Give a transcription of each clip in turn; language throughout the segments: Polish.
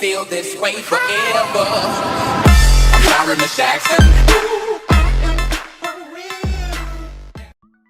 feel this way forever. Jackson.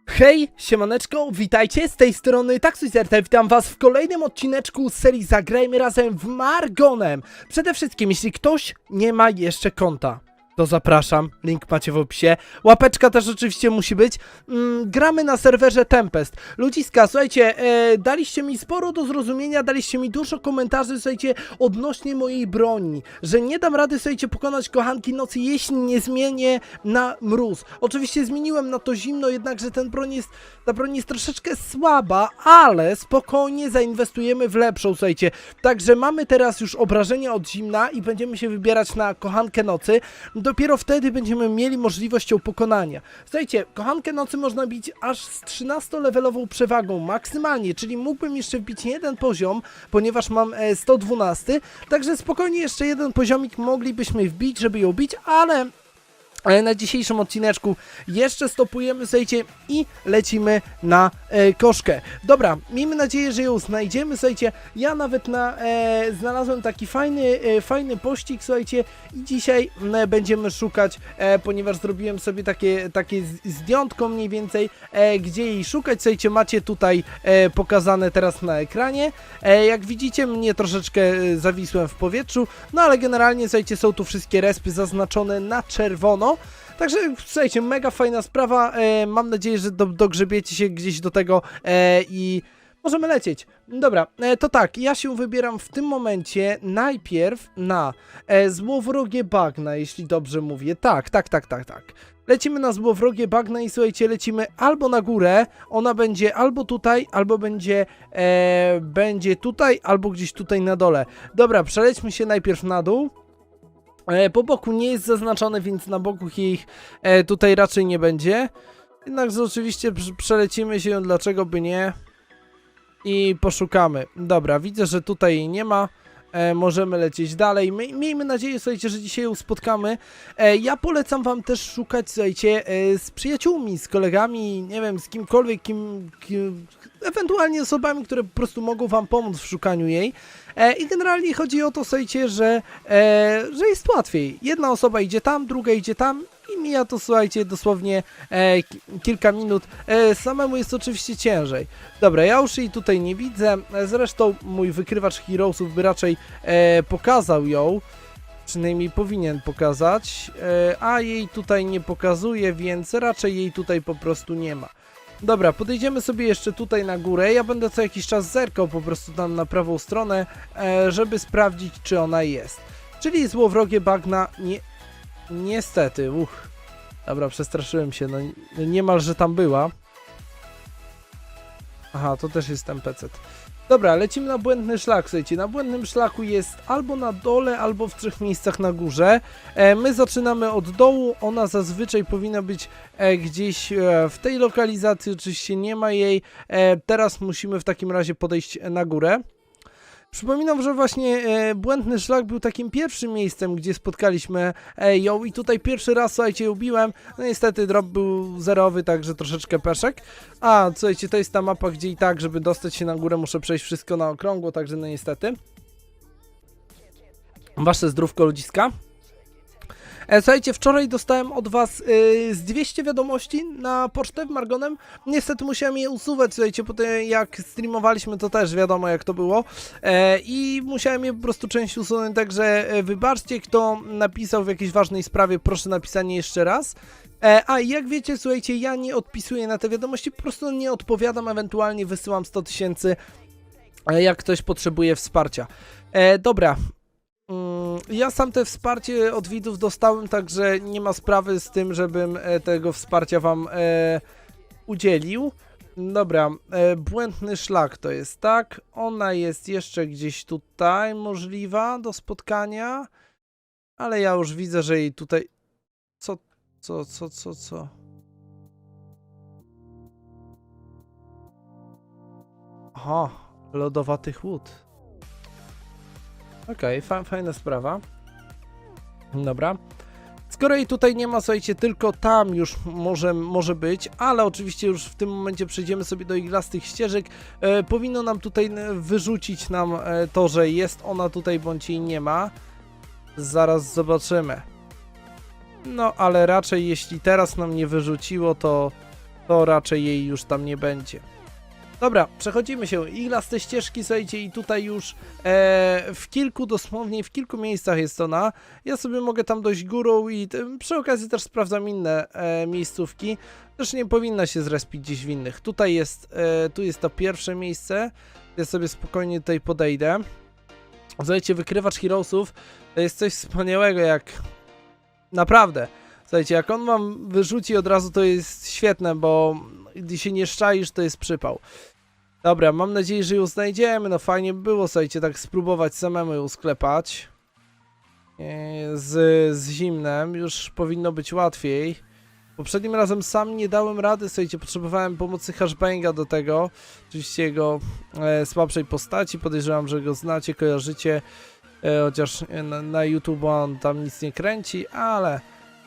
Hej, siemaneczko, witajcie, z tej strony Taxuzerte, witam was w kolejnym odcineczku z serii Zagrajmy Razem w Margonem. Przede wszystkim, jeśli ktoś nie ma jeszcze konta, to zapraszam, link macie w opisie. Łapeczka też oczywiście musi być. Mm, gramy na serwerze Tempest. Ludziska, słuchajcie, e, daliście mi sporo do zrozumienia, daliście mi dużo komentarzy, słuchajcie, odnośnie mojej broni, że nie dam rady, słuchajcie, pokonać kochanki nocy, jeśli nie zmienię na mróz. Oczywiście zmieniłem na to zimno, jednakże ten broń jest, ta broń jest troszeczkę słaba, ale spokojnie zainwestujemy w lepszą, słuchajcie. Także mamy teraz już obrażenia od zimna i będziemy się wybierać na kochankę nocy. Dopiero wtedy będziemy mieli możliwość ją pokonania. Słuchajcie, kochankę nocy można bić aż z 13-levelową przewagą maksymalnie, czyli mógłbym jeszcze wbić jeden poziom, ponieważ mam e, 112, także spokojnie jeszcze jeden poziomik moglibyśmy wbić, żeby ją bić, ale ale na dzisiejszym odcineczku jeszcze stopujemy, słuchajcie, i lecimy na e, koszkę. Dobra, miejmy nadzieję, że ją znajdziemy, słuchajcie. Ja nawet na, e, znalazłem taki fajny, e, fajny pościg, słuchajcie, i dzisiaj m, będziemy szukać, e, ponieważ zrobiłem sobie takie, takie zdjątko mniej więcej, e, gdzie jej szukać, słuchajcie, macie tutaj e, pokazane teraz na ekranie. E, jak widzicie, mnie troszeczkę e, zawisłem w powietrzu, no ale generalnie, słuchajcie, są tu wszystkie respy zaznaczone na czerwono. Także słuchajcie, mega fajna sprawa. E, mam nadzieję, że do, dogrzebiecie się gdzieś do tego e, i możemy lecieć. Dobra, e, to tak, ja się wybieram w tym momencie najpierw na e, złowrogie bagna, jeśli dobrze mówię. Tak, tak, tak, tak, tak. Lecimy na złowrogie bagna i słuchajcie, lecimy albo na górę, ona będzie albo tutaj, albo będzie, e, będzie tutaj, albo gdzieś tutaj na dole. Dobra, przelećmy się najpierw na dół. E, po boku nie jest zaznaczone, więc na boku ich e, tutaj raczej nie będzie. Jednakże oczywiście prze- przelecimy się, dlaczego by nie. I poszukamy. Dobra, widzę, że tutaj nie ma. E, możemy lecieć dalej. My, miejmy nadzieję, słuchajcie, że dzisiaj ją spotkamy. E, ja polecam wam też szukać, słuchajcie, e, z przyjaciółmi, z kolegami, nie wiem, z kimkolwiek, kim, kim ewentualnie osobami, które po prostu mogą wam pomóc w szukaniu jej. E, I generalnie chodzi o to, słuchajcie, że, e, że jest łatwiej. Jedna osoba idzie tam, druga idzie tam i mija to, słuchajcie, dosłownie e, ki- kilka minut. E, samemu jest oczywiście ciężej. Dobra, ja już jej tutaj nie widzę. E, Zresztą mój wykrywacz Heroesów by raczej e, pokazał ją. Przynajmniej powinien pokazać, e, a jej tutaj nie pokazuje, więc raczej jej tutaj po prostu nie ma. Dobra, podejdziemy sobie jeszcze tutaj na górę. Ja będę co jakiś czas zerkał po prostu tam na prawą stronę, e, żeby sprawdzić, czy ona jest. Czyli złowrogie bagna nie... Niestety, uch. Dobra, przestraszyłem się, no no niemalże tam była. Aha, to też jest NPC. Dobra, lecimy na błędny szlak, słuchajcie, na błędnym szlaku jest albo na dole, albo w trzech miejscach na górze. E, my zaczynamy od dołu, ona zazwyczaj powinna być e, gdzieś e, w tej lokalizacji, oczywiście nie ma jej. E, teraz musimy w takim razie podejść na górę. Przypominam, że właśnie e, Błędny Szlak był takim pierwszym miejscem, gdzie spotkaliśmy e, ją i tutaj pierwszy raz, słuchajcie, ją biłem. No niestety drop był zerowy, także troszeczkę peszek. A, słuchajcie, to jest ta mapa, gdzie i tak, żeby dostać się na górę, muszę przejść wszystko na okrągło, także no niestety. Wasze zdrówko ludziska. E, Słuchajcie, wczoraj dostałem od was y, z 200 wiadomości na pocztę w Margonem. Niestety musiałem je usuwać, słuchajcie, po tym jak streamowaliśmy, to też wiadomo jak to było. E, I musiałem je po prostu część usunąć, także e, wybaczcie, kto napisał w jakiejś ważnej sprawie, proszę napisanie jeszcze raz. E, a jak wiecie, słuchajcie, ja nie odpisuję na te wiadomości, po prostu nie odpowiadam, ewentualnie wysyłam 100 tysięcy, e, jak ktoś potrzebuje wsparcia. E, dobra. Mm, Ja sam te wsparcie od widzów dostałem, także nie ma sprawy z tym, żebym e, tego wsparcia wam e, udzielił. Dobra, e, błędny szlak to jest tak. Ona jest jeszcze gdzieś tutaj możliwa do spotkania, ale ja już widzę, że jej tutaj. Co, co, co, co, co? Aha, lodowaty chłód. Okej, fa fajna sprawa. Dobra. Skoro jej tutaj nie ma, słuchajcie, tylko tam już może, może być, ale oczywiście już w tym momencie przejdziemy sobie do iglastych ścieżek. E, powinno nam tutaj wyrzucić nam e, to, że jest ona tutaj, bądź jej nie ma. Zaraz zobaczymy. No, ale raczej jeśli teraz nam nie wyrzuciło, to, to raczej jej już tam nie będzie. Dobra, przechodzimy się. Iglaste ścieżki, słuchajcie, i tutaj już e, w kilku, dosłownie w kilku miejscach jest ona. Ja sobie mogę tam dojść górą i tym, przy okazji też sprawdzam inne e, miejscówki. Też nie powinna się zrespić gdzieś w innych. Tutaj jest, e, tu jest to pierwsze miejsce. Ja sobie spokojnie tutaj podejdę. Słuchajcie, wykrywacz Heroesów to jest coś wspaniałego, jak naprawdę. Słuchajcie, jak on wam wyrzuci od razu, to jest świetne, bo gdy się nie szczaisz, to jest przypał. Dobra, mam nadzieję, że ją znajdziemy. No fajnie by było, słuchajcie, tak spróbować samemu ją sklepać. Z, z zimnem już powinno być łatwiej. Poprzednim razem sam nie dałem rady, słuchajcie, potrzebowałem pomocy Hashbanga do tego. Oczywiście jego e, słabszej postaci, podejrzewam, że go znacie, kojarzycie. E, chociaż na, na YouTube on tam nic nie kręci, ale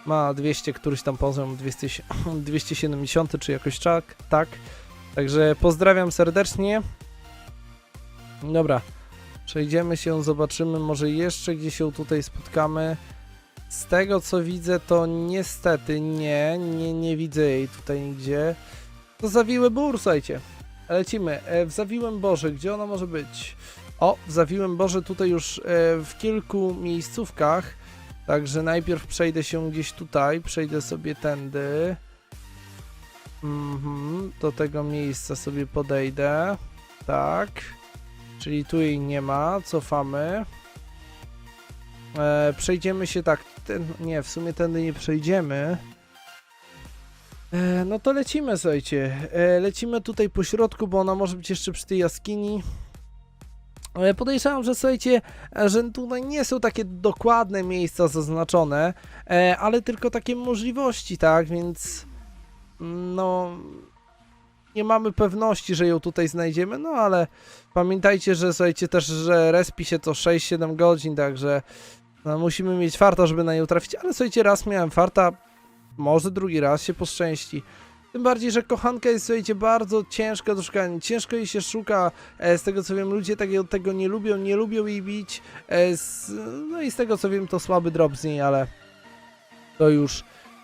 ma 200 któryś tam poziom, 200, 270 czy jakoś tak, tak. Także pozdrawiam serdecznie. Dobra, przejdziemy się, zobaczymy, może jeszcze gdzieś się tutaj spotkamy. Z tego co widzę, to niestety nie, nie, nie widzę jej tutaj nigdzie. To zawiły bór, słuchajcie. Lecimy. E, w Zawiłym Boże, gdzie ona może być? O, w Zawiłym Boże tutaj już e, w kilku miejscówkach. Także najpierw przejdę się gdzieś tutaj, przejdę sobie tędy. Mhm, do tego miejsca sobie podejdę. Tak. Czyli tu jej nie ma, cofamy. E, przejdziemy się tak. Ten, nie, w sumie tędy nie przejdziemy. E, no to lecimy, słuchajcie. E, lecimy tutaj po środku, bo ona może być jeszcze przy tej jaskini. E, Podejrzewam, że słuchajcie, że tutaj nie są takie dokładne miejsca zaznaczone, e, ale tylko takie możliwości, tak? Więc no nie mamy pewności, że ją tutaj znajdziemy, no ale pamiętajcie, że słuchajcie też, że respi się to 6-7 godzin, także no, musimy mieć farta, żeby na nią trafić, ale słuchajcie, raz miałem farta, może drugi raz się poszczęści. Tym bardziej, że kochanka jest, słuchajcie, bardzo ciężka do szukania. Ciężko jej się szuka. E, z tego co wiem, ludzie tego, tego nie lubią, nie lubią jej bić. E, z, no i z tego co wiem, to słaby drop z niej, ale to już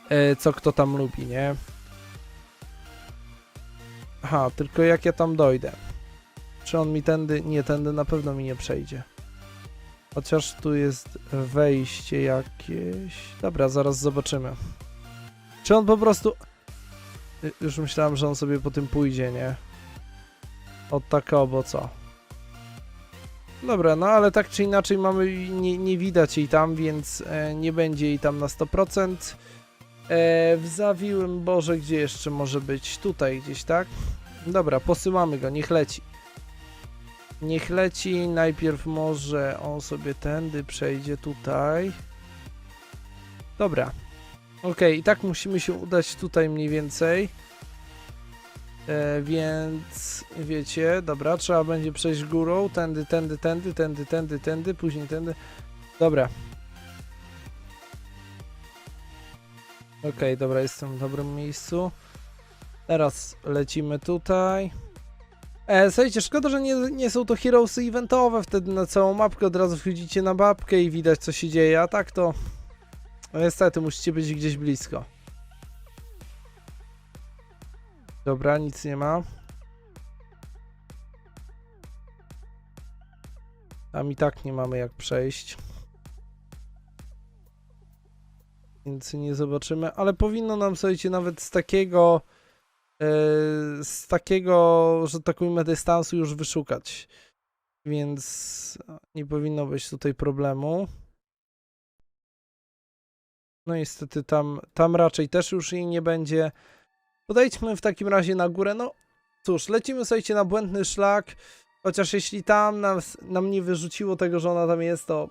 e, co kto tam lubi, nie? Aha, tylko jak ja tam dojdę? Czy on mi tędy... Nie, tędy na pewno mi nie przejdzie. Chociaż tu jest wejście jakieś... Dobra, zaraz zobaczymy. Czy on po prostu... Y, Już myślałem, że on sobie po tym pójdzie, nie? Od tak obo co? Dobra, no ale tak czy inaczej mamy, nie, nie widać jej tam, więc e, nie będzie jej tam na 100%. E, w Zawiłym Boże, gdzie jeszcze może być? Tutaj gdzieś, tak? Dobra, posyłamy go, niech leci. Niech leci, najpierw może on sobie tędy przejdzie tutaj. Dobra. Okej, i tak musimy się udać tutaj mniej więcej. E, więc wiecie, dobra, trzeba będzie przejść górą, tędy, tędy, tędy, tędy, tędy, tędy, później tędy. Dobra. Okej, dobra, jestem w dobrym miejscu. Teraz lecimy tutaj. E, słuchajcie, szkoda, że nie, nie są to heroesy eventowe, wtedy na całą mapkę od razu wchodzicie na babkę i widać co się dzieje, a tak to no niestety musicie być gdzieś blisko. Dobra, nic nie ma. Tam i tak nie mamy jak przejść. Więc nie zobaczymy, ale powinno nam, słuchajcie, nawet z takiego e, z takiego, że tak ujmę, dystansu już wyszukać. Więc nie powinno być tutaj problemu. No niestety tam, tam raczej też już jej nie będzie. Podejdźmy w takim razie na górę. No cóż, lecimy słuchajcie na błędny szlak. Chociaż jeśli tam nam nie wyrzuciło tego, że ona tam jest, to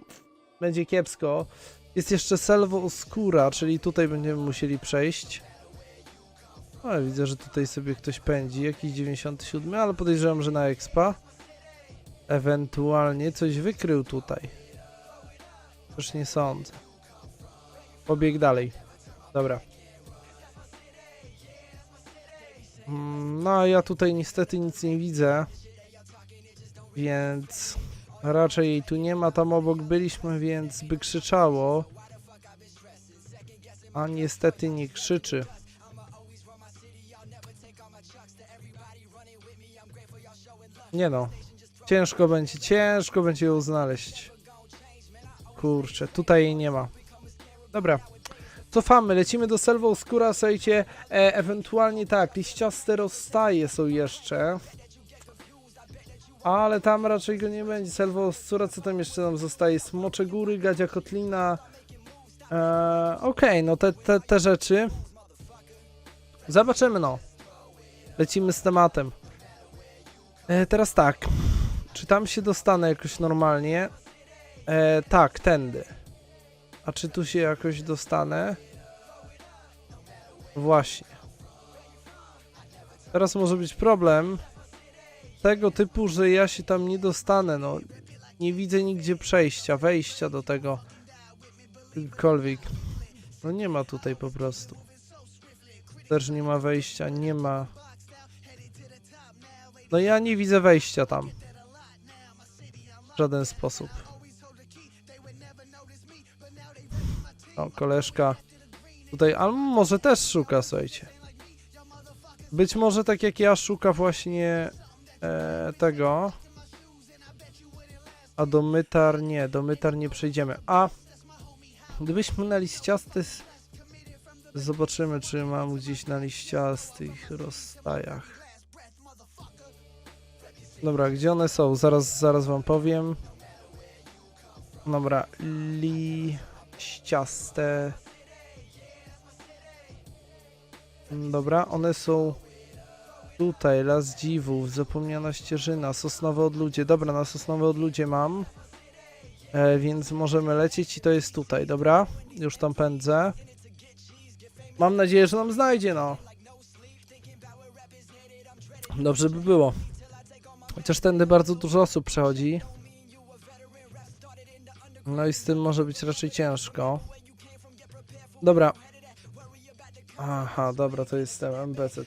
będzie kiepsko. Jest jeszcze Selvo Oscura, czyli tutaj będziemy musieli przejść. Ale widzę, że tutaj sobie ktoś pędzi. Jakiś 97, ale podejrzewam, że na expa. Ewentualnie coś wykrył tutaj. Też nie sądzę. Pobieg dalej. Dobra. Mm, No, ja tutaj niestety nic nie widzę. Więc raczej jej tu nie ma. Tam obok byliśmy, więc by krzyczało. A niestety nie krzyczy. Nie no. Ciężko będzie, ciężko będzie ją znaleźć. Kurczę, tutaj jej nie ma. Dobra. Cofamy, lecimy do Selvo Skóra, słuchajcie, e, ewentualnie tak, liściaste rozstaje są jeszcze. Ale tam raczej go nie będzie. Selvo Skóra, co tam jeszcze nam zostaje? Smocze Góry, Gadzia Kotlina. E, Okej, no te, te, te rzeczy. Zobaczymy, no. Lecimy z tematem. E, teraz tak. Czy tam się dostanę jakoś normalnie? E, tak, tędy. A czy tu się jakoś dostanę? Właśnie. Teraz może być problem tego typu, że ja się tam nie dostanę. No, nie widzę nigdzie przejścia, wejścia do tego. Cokolwiek. No nie ma tutaj po prostu. Też nie ma wejścia, nie ma. No ja nie widzę wejścia tam. W żaden sposób. O, koleżka. Tutaj, ale może też szuka, słuchajcie. Być może tak jak ja szuka właśnie e, tego. A do mytar nie, do mytar nie przejdziemy. A gdybyśmy na liściasty zobaczymy, czy mam gdzieś na liściastych rozstajach. Dobra, gdzie one są? Zaraz, zaraz wam powiem. Dobra, liściaste. Dobra, one są tutaj, Las Dziwów, Zapomniana Ścieżyna, Sosnowe Odludzie. Dobra, na Sosnowe Odludzie mam. E, więc możemy lecieć i to jest tutaj, dobra? Już tam pędzę. Mam nadzieję, że nam znajdzie, no. Dobrze by było. Chociaż tędy bardzo dużo osób przechodzi. No i z tym może być raczej ciężko. Dobra. Aha, dobra, to jest ten MBZ.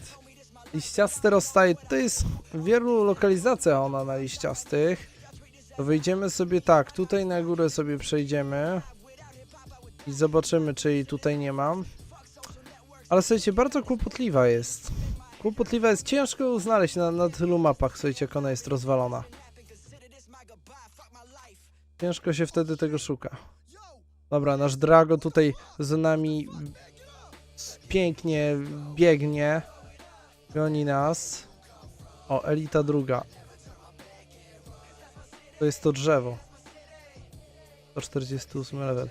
Liściaste rozstaje. To jest wielu lokalizacjach ona na liściastych. To wyjdziemy sobie tak, tutaj na górę sobie przejdziemy. I zobaczymy, czy jej tutaj nie mam. Ale słuchajcie, bardzo kłopotliwa jest. Kłopotliwa jest, ciężko znaleźć na, na tylu mapach, słuchajcie, jak ona jest rozwalona. Ciężko się wtedy tego szuka. Dobra, nasz Drago tutaj za nami pięknie biegnie. Goni nas. O, elita druga. To jest to drzewo. 148 level.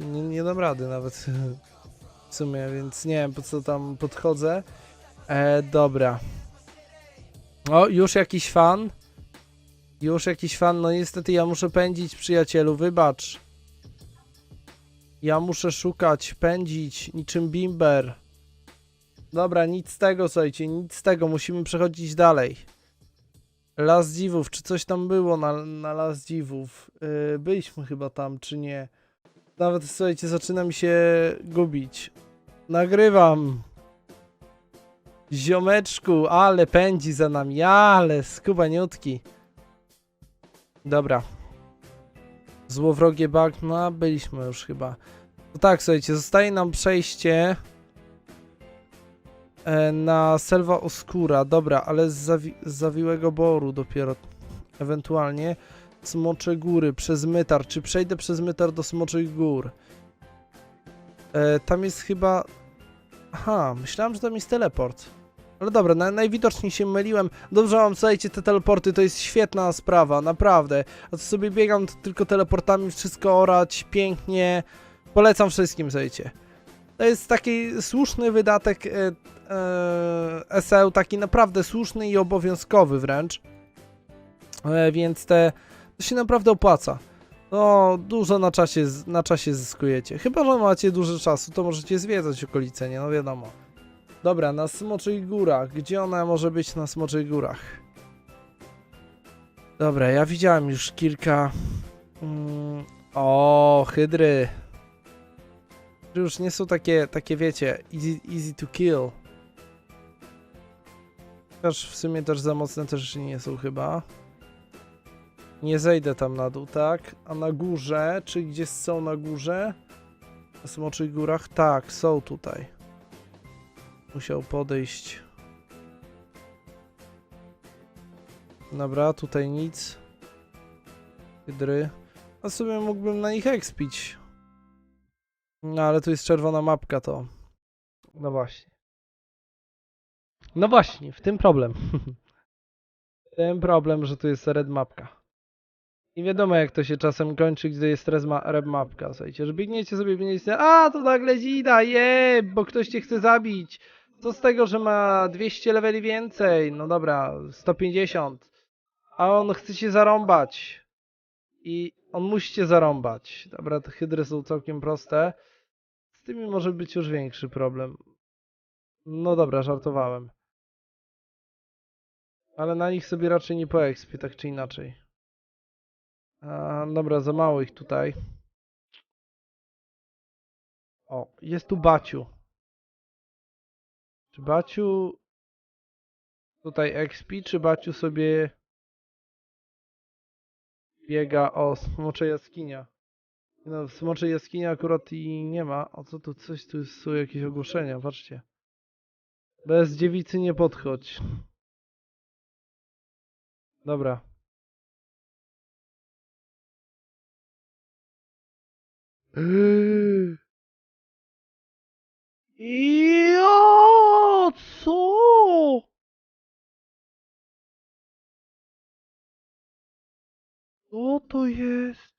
Nie, nie dam rady nawet w sumie, więc nie wiem po co tam podchodzę. E, dobra. O, już jakiś fan. Już jakiś fan. No niestety ja muszę pędzić, przyjacielu, wybacz. Ja muszę szukać, pędzić, niczym bimber. Dobra, nic z tego, słuchajcie, nic z tego, musimy przechodzić dalej. Las Dziwów, czy coś tam było na, na Las Dziwów? Yy, byliśmy chyba tam, czy nie? Nawet, słuchajcie, zaczyna mi się gubić. Nagrywam. Ziomeczku, ale pędzi za nami, ale skubaniutki. Dobra. Złowrogie bagna, byliśmy już chyba. No tak, słuchajcie, zostaje nam przejście e, na Selva Oscura. Dobra, ale z, zawi z Zawiłego Boru dopiero. Ewentualnie Smocze Góry przez Mytar. Czy przejdę przez Mytar do Smoczych Gór? E, tam jest chyba... Aha, myślałem, że tam jest teleport. Ale dobra, na, najwidoczniej się myliłem. Dobrze mam, słuchajcie, te teleporty to jest świetna sprawa, naprawdę. A to sobie biegam tylko teleportami, wszystko orać, pięknie. Polecam wszystkim, słuchajcie. To jest taki słuszny wydatek e, e, SL, taki naprawdę słuszny i obowiązkowy wręcz. E, więc te, to się naprawdę opłaca. No, dużo na czasie, na czasie zyskujecie. Chyba, że macie dużo czasu, to możecie zwiedzać okolice, nie? No wiadomo. Dobra, na Smoczych Górach. Gdzie ona może być na Smoczych Górach? Dobra, ja widziałem już kilka... Mm, o, hydry. Już nie są takie, takie wiecie, easy, easy to kill. Chociaż w sumie też za mocne też nie są chyba. Nie zejdę tam na dół, tak? A na górze, czy gdzieś są na górze? Na Smoczych Górach? Tak, są tutaj. Musiał podejść. Dobra, tutaj nic. Hydry. A sobie mógłbym na nich expić. No ale tu jest czerwona mapka to. No właśnie. No właśnie, w tym problem. w tym problem, że tu jest red mapka. I wiadomo jak to się czasem kończy, gdy jest red, ma red mapka. Słuchajcie, że biegniecie sobie, biegniecie, a to nagle zida, je, bo ktoś cię chce zabić. Co z tego, że ma 200 leveli więcej? No dobra, 150. A on chce cię zarąbać. I on musi cię zarąbać. Dobra, te hydry są całkiem proste. Z tymi może być już większy problem. No dobra, żartowałem. Ale na nich sobie raczej nie poekspię, tak czy inaczej. A, dobra, za mało ich tutaj. O, jest tu Baciu. Czy Baciu tutaj expi, czy Baciu sobie biega o smocze jaskinia? No, w smoczej jaskini akurat i nie ma. O co tu coś, tu są jakieś ogłoszenia, patrzcie. Bez dziewicy nie podchodź. Dobra. Yy. Ja, co? Co to jest?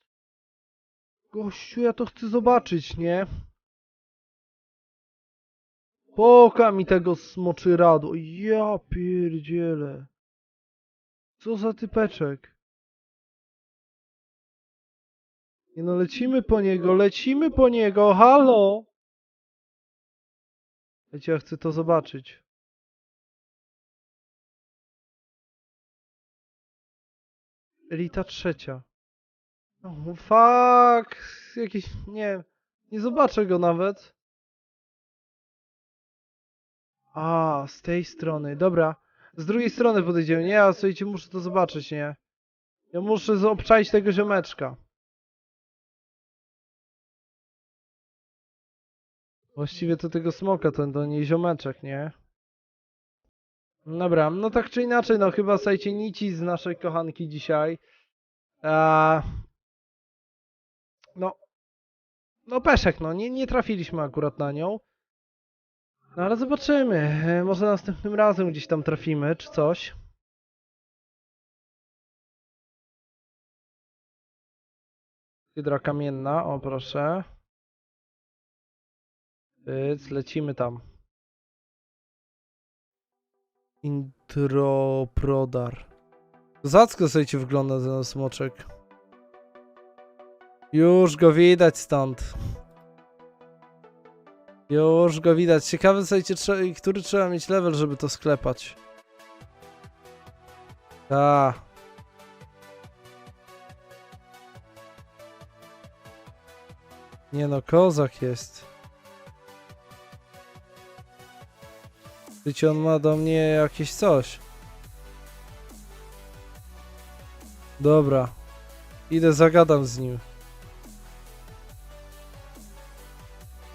Gościu, ja to chcę zobaczyć, nie? Poka mi tego smoczy radu. Ja pierdzielę. Co za typeczek. Nie no, lecimy po niego, lecimy po niego, halo! Wiecie, ja chcę to zobaczyć. Elita trzecia. Oh, fuck! Jakiś, nie nie zobaczę go nawet. A, z tej strony, dobra. Z drugiej strony podejdziemy, nie? Ja słuchajcie, muszę to zobaczyć, nie? Ja muszę zaobczaić tego ziomeczka. Właściwie to tego smoka, to, to nie ziomeczek, nie? Dobra, no tak czy inaczej, no chyba słuchajcie, nici z naszej kochanki dzisiaj. Eee, no, no peszek, no, nie, nie trafiliśmy akurat na nią. No ale zobaczymy, e, może następnym razem gdzieś tam trafimy, czy coś. Hydra kamienna, o proszę. Pyc, lecimy tam. Intro Prodar. Zacko słuchajcie wygląda ten smoczek. Już go widać stąd. Już go widać. Ciekawe słuchajcie, trze- który trzeba mieć level, żeby to sklepać. Ta. Nie no, kozak jest. Wiecie, on ma do mnie jakieś coś. Dobra. Idę, zagadam z nim.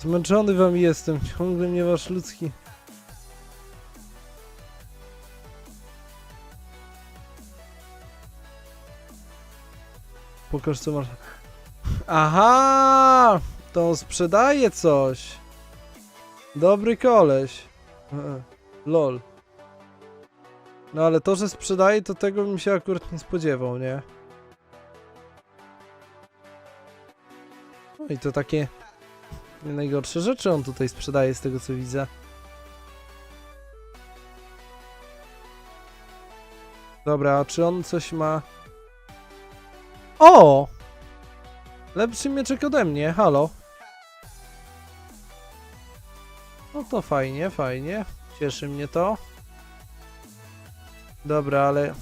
Zmęczony wam jestem, ciągle mnie wasz ludzki. Pokaż co masz. Aha! To on sprzedaje coś. Dobry koleś. Lol. No ale to, że sprzedaje, to tego bym się akurat nie spodziewał, nie? No i to takie nie najgorsze rzeczy on tutaj sprzedaje z tego co widzę. Dobra, a czy on coś ma... O! Lepszy mieczek ode mnie, halo. No to fajnie, fajnie. Cieszy mnie to. Dobra, ale...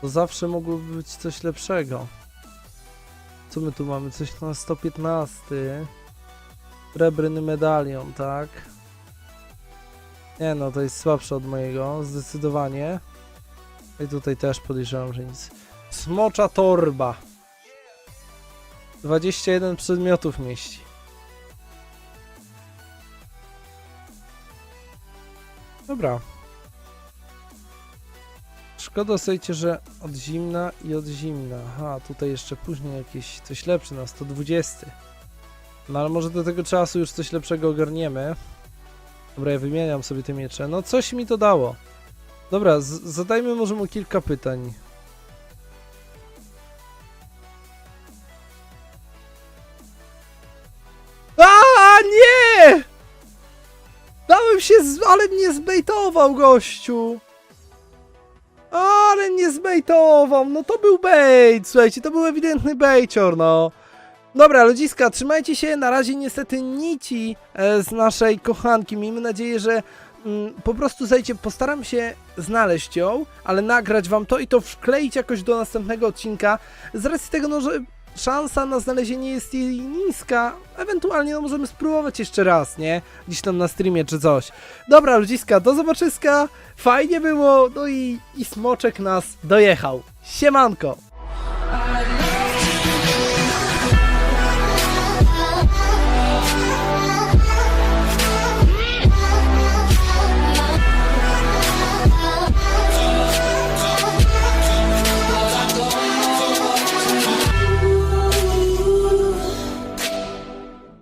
To zawsze mogłoby być coś lepszego. Co my tu mamy? Coś na 115. Srebrny medalion, tak? Nie no, to jest słabsze od mojego, zdecydowanie. I tutaj też podejrzewam, że nic. Smocza torba. 21 przedmiotów mieści. Dobra. Szkoda słuchajcie, że od zimna i od zimna. Aha, tutaj jeszcze później jakieś coś lepsze na 120. No ale może do tego czasu już coś lepszego ogarniemy. Dobra, ja wymieniam sobie te miecze. No coś mi to dało. Dobra, zadajmy może mu kilka pytań. Ale mnie zbejtował gościu. Ale mnie zbejtował, no to był bait, słuchajcie, to był ewidentny bejcior, no. Dobra, ludziska, trzymajcie się, na razie niestety nici e, z naszej kochanki, miejmy nadzieję, że mm, po prostu zajdzie, postaram się znaleźć ją, ale nagrać wam to i to wkleić jakoś do następnego odcinka, z racji tego, no, że szansa na znalezienie jest jej niska, ewentualnie no możemy spróbować jeszcze raz, nie? Gdzieś tam na streamie czy coś. Dobra, ludziska, do zobaczyska, fajnie było, no i, i smoczek nas dojechał. Siemanko!